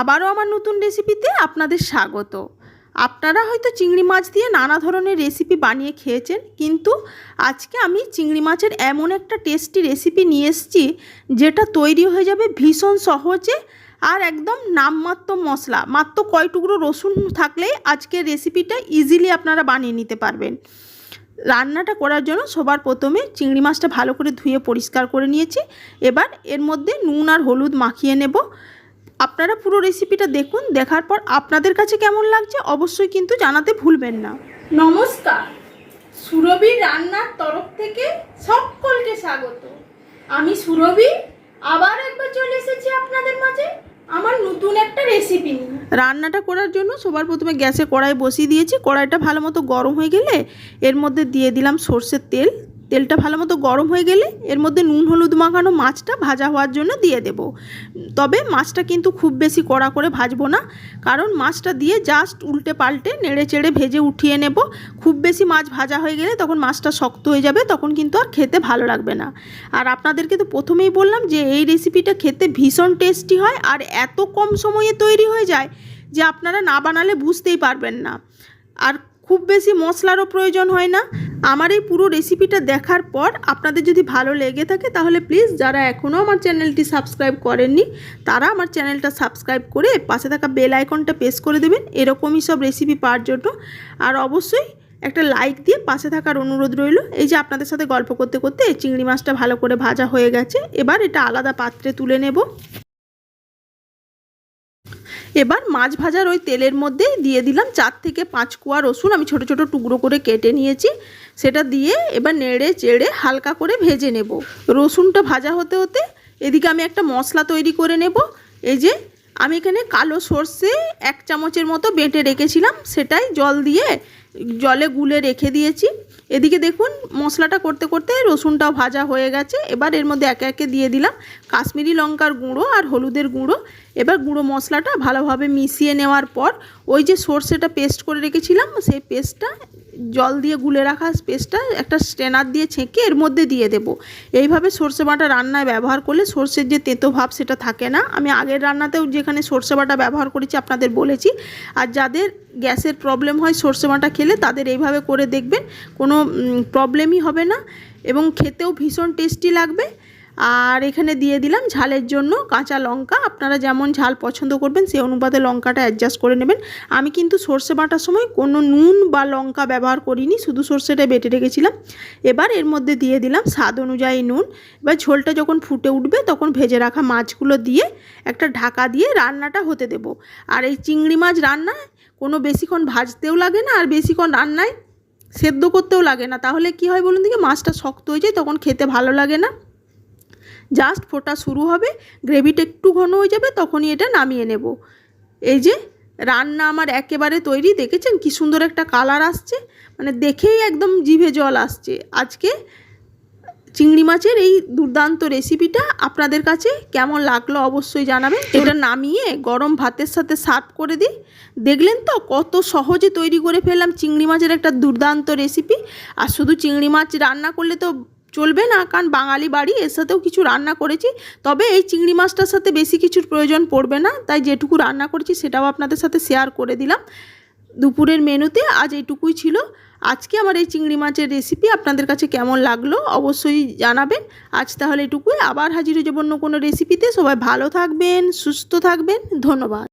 আবারও আমার নতুন রেসিপিতে আপনাদের স্বাগত। আপনারা হয়তো চিংড়ি মাছ দিয়ে নানা ধরনের রেসিপি বানিয়ে খেয়েছেন, কিন্তু আজকে আমি চিংড়ি মাছের এমন একটা টেস্টি রেসিপি নিয়ে এসেছি, যেটা তৈরি হয়ে যাবে ভীষণ সহজে আর একদম নামমাত্র মশলা, মাত্র কয় টুকরো রসুন থাকলেই আজকের রেসিপিটা ইজিলি আপনারা বানিয়ে নিতে পারবেন। রান্নাটা করার জন্য সবার প্রথমে চিংড়ি মাছটা ভালো করে ধুয়ে পরিষ্কার করে নিয়েছি, এবার এর মধ্যে নুন আর হলুদ মাখিয়ে নেব। আপনারা পুরো রেসিপিটা দেখুন দেখার পর আপনাদের কাছে কেমন লাগছে অবশ্যই কিন্তু জানাতে ভুলবেন না। নমস্কার। সুরভি রান্নার তরফ থেকে সকলকে স্বাগত। আমি সুরভি আবার একবার চলে এসেছি আপনাদের মাঝে আমার নতুন একটা রেসিপি নিয়ে। রান্নাটা করার জন্য সবার প্রথমে গ্যাসে কড়াই বসিয়ে দিয়েছি। কড়াইটা ভালো মতো গরম হয়ে গেলে এর মধ্যে দিয়ে দিলাম সর্ষের তেল তেলটা ভালো মতো গরম হয়ে গেলে এর মধ্যে নুন, হলুদ মাখানো মাছটা ভাজা হওয়ার জন্য দিয়ে দেব। তবে মাছটা কিন্তু খুব বেশি কড়া করে ভাজবো না, কারণ মাছটা দিয়ে জাস্ট উল্টে পাল্টে নেড়ে চেড়ে ভেজে উঠিয়ে নেব। খুব বেশি মাছ ভাজা হয়ে গেলে তখন মাছটা শক্ত হয়ে যাবে, তখন কিন্তু আর খেতে ভালো লাগবে না। আর আপনাদেরকে তো প্রথমেই বললাম যে এই রেসিপিটা খেতে ভীষণ টেস্টি হয় আর এত কম সময়ে তৈরি হয়ে যায় যে আপনারা না বানালে বুঝতেই পারবেন না। আর খুব বেশি মশলারও প্রয়োজন হয় না। আমার এই পুরো রেসিপিটা দেখার পর আপনাদের যদি ভালো লেগে থাকে তাহলে প্লিজ যারা এখনও আমার চ্যানেলটি সাবস্ক্রাইব করেননি, তারা আমার চ্যানেলটা সাবস্ক্রাইব করে পাশে থাকা বেল আইকনটা প্রেস করে দেবেন। এরকমই সব রেসিপি পাওয়ার জন্য। আর অবশ্যই একটা লাইক দিয়ে পাশে থাকার অনুরোধ রইল। এই যে আপনাদের সাথে গল্প করতে করতে চিংড়ি মাছটা ভালো করে ভাজা হয়ে গেছে। এবার এটা আলাদা পাত্রে তুলে নেব। এবার মাছ ভাজার ওই তেলের মধ্যে দিয়ে দিলাম চার থেকে পাঁচ কোয়া রসুন। আমি ছোট ছোট টুকরো করে কেটে নিয়েছি। সেটা দিয়ে এবার নেড়ে চেড়ে হালকা করে ভেজে নেব। রসুনটা ভাজা হতে হতে এদিকে আমি একটা মশলা তৈরি করে নেব। এই যে আমি এখানে কালো সর্ষে এক চামচের মতো বেটে রেখেছিলাম। সেটাই জল দিয়ে জলে গুলে রেখে দিয়েছি। এদিকে দেখুন, মশলাটা করতে করতে রসুনটাও ভাজা হয়ে গেছে। এবার এর মধ্যে একে একে দিয়ে দিলাম কাশ্মীরি লঙ্কার গুঁড়ো আর হলুদের গুঁড়ো। এবার গুঁড়ো মশলাটা ভালোভাবে মিশিয়ে নেওয়ার পর ওই যে সর্ষেটা পেস্ট করে রেখেছিলাম, সেই পেস্টটা জল দিয়ে গুলে রাখা পেস্টটা একটা স্ট্রেনার দিয়ে ছেঁকে এর মধ্যে দিয়ে দেব। এইভাবে সর্ষে বাটা রান্নায় ব্যবহার করলে সর্ষের যে তেতো ভাব সেটা থাকে না। আমি আগের রান্নাতেও যেখানে সর্ষে বাটা ব্যবহার করেছি আপনাদের বলেছি। আর যাদের গ্যাসের প্রবলেম হয় সর্ষে বাটা খেলে তাদের এইভাবে করে দেখবেন, কোনো প্রবলেমই হবে না। এবং খেতেও ভীষণ টেস্টি লাগবে। আর এখানে দিয়ে দিলাম ঝালের জন্য কাঁচা লঙ্কা। আপনারা যেমন ঝাল পছন্দ করবেন, সেই অনুপাতে লঙ্কাটা অ্যাডজাস্ট করে নেবেন। আমি কিন্তু সর্ষে বাটার সময় কোনো নুন বা লঙ্কা ব্যবহার করিনি, শুধু সর্ষেটা বেটে রেখেছিলাম। এবার এর মধ্যে দিয়ে দিলাম স্বাদ অনুযায়ী নুন। এবার ঝোলটা যখন ফুটে উঠবে, তখন ভেজে রাখা মাছগুলো দিয়ে একটা ঢাকা দিয়ে রান্নাটা হতে দেব। আর এই চিংড়ি মাছ রান্নায় কোনো বেশিক্ষণ ভাজতেও লাগে না, আর বেশিক্ষণ রান্নায় সেদ্ধ করতেও লাগে না। তাহলে কি হয় বলুন দিকে মাছটা শক্ত হয়ে যায়, তখন খেতে ভালো লাগে না। জাস্ট ফোটা শুরু হবে গ্রেভিটা একটু ঘন হয়ে যাবে তখনই এটা নামিয়ে নেব। এই যে রান্না আমার একেবারে তৈরি দেখেছেন কি সুন্দর একটা কালার আসছে? মানে দেখেই একদম জিভে জল আসছে। আজকে চিংড়ি মাছের এই দুর্দান্ত রেসিপিটা আপনাদের কাছে কেমন লাগল অবশ্যই জানাবেন। এটা নামিয়ে গরম ভাতের সাথে সার্ভ করে দিই। দেখলেন তো কত সহজে তৈরি করে ফেললাম চিংড়ি মাছের একটা দুর্দান্ত রেসিপি। আর শুধু চিংড়ি মাছ রান্না করলে তো চলবে না, কারণ বাঙালি বাড়ি, এর সাথেও কিছু রান্না করেছি। তবে এই চিংড়ি মাছটার সাথে বেশি কিছুর প্রয়োজন পড়বে না, তাই যেটুকু রান্না করেছি সেটাও আপনাদের সাথে শেয়ার করে দিলাম। দুপুরের মেনুতে আজ এইটুকুই ছিল। আজকে আমার এই চিংড়ি মাছের রেসিপি আপনাদের কাছে কেমন লাগল অবশ্যই জানাবেন। আজ তাহলে এটুকুই। আবার হাজির হয়ে অন্য কোনো রেসিপিতে সবাই ভালো থাকবেন, সুস্থ থাকবেন। ধন্যবাদ।